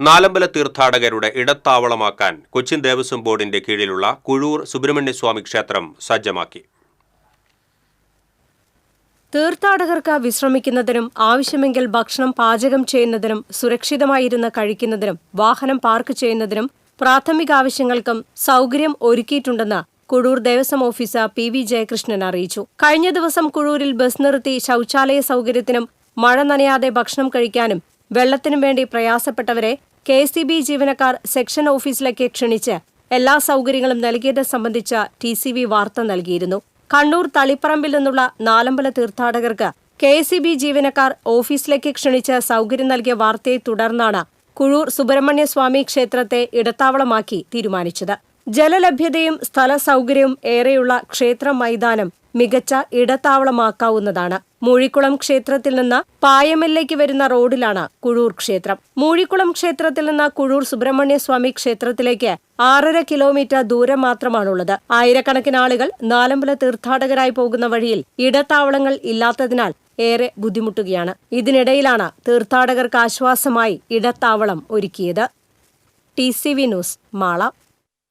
നാലമ്പല തീർത്ഥാടകരുടെ ഇടത്താവളമാക്കാൻ കൊച്ചിൻ ദേവസ്വം ബോർഡിന്റെ കീഴിലുള്ള കുഴൂർ സുബ്രഹ്മണ്യസ്വാമി ക്ഷേത്രം സജ്ജമാക്കി. തീർത്ഥാടകർക്ക് വിശ്രമിക്കുന്നതിനും ആവശ്യമെങ്കിൽ ഭക്ഷണം പാചകം ചെയ്യുന്നതിനും സുരക്ഷിതമായിരുന്ന് കഴിക്കുന്നതിനും വാഹനം പാർക്ക് ചെയ്യുന്നതിനും പ്രാഥമിക ആവശ്യങ്ങൾക്കും സൗകര്യം ഒരുക്കിയിട്ടുണ്ടെന്ന് Kuzhur Devaswom officer P V Jayakrishnan അറിയിച്ചു. കഴിഞ്ഞ ദിവസം കുഴൂരിൽ ബസ് നിർത്തി ശൌചാലയ സൗകര്യത്തിനും മഴ നനയാതെ ഭക്ഷണം കഴിക്കാനും വെള്ളത്തിനും വേണ്ടി പ്രയാസപ്പെട്ടവരെ കെ സി ബി ജീവനക്കാർ സെക്ഷൻ ഓഫീസിലേക്ക് ക്ഷണിച്ച് എല്ലാ സൗകര്യങ്ങളും നൽകിയത് സംബന്ധിച്ച ടി സി വി വാർത്ത നൽകിയിരുന്നു. കണ്ണൂർ തളിപ്പറമ്പിൽ നിന്നുള്ള നാലമ്പല തീർത്ഥാടകർക്ക് കെ സി ബി ജീവനക്കാർ ഓഫീസിലേക്ക് ക്ഷണിച്ച് സൗകര്യം നൽകിയ വാർത്തയെ തുടർന്നാണ് കുഴൂർ സുബ്രഹ്മണ്യസ്വാമി ക്ഷേത്രത്തെ ഇടത്താവളമാക്കി തീരുമാനിച്ചത്. ജലലഭ്യതയും സ്ഥല സൗകര്യവും ഏറെയുള്ള ക്ഷേത്ര മൈതാനം മികച്ച ഇടത്താവളമാക്കാവുന്നതാണ്. മൂഴിക്കുളം ക്ഷേത്രത്തിൽ നിന്ന് പായമല്ലേക്ക് വരുന്ന റോഡിലാണ് കുഴൂർ ക്ഷേത്രം. മൂഴിക്കുളം ക്ഷേത്രത്തിൽ നിന്ന് കുഴൂർ സുബ്രഹ്മണ്യസ്വാമി ക്ഷേത്രത്തിലേക്ക് ആറര കിലോമീറ്റർ ദൂരം മാത്രമാണുള്ളത്. ആയിരക്കണക്കിന് ആളുകൾ നാലമ്പല തീർത്ഥാടകരായി പോകുന്ന വഴിയിൽ ഇടത്താവളങ്ങൾ ഇല്ലാത്തതിനാൽ ഏറെ ബുദ്ധിമുട്ടുകയാണ്. ഇതിനിടയിലാണ് തീർത്ഥാടകർക്ക് ആശ്വാസമായി ഇടത്താവളം ഒരുക്കിയത്. T C V news Mala.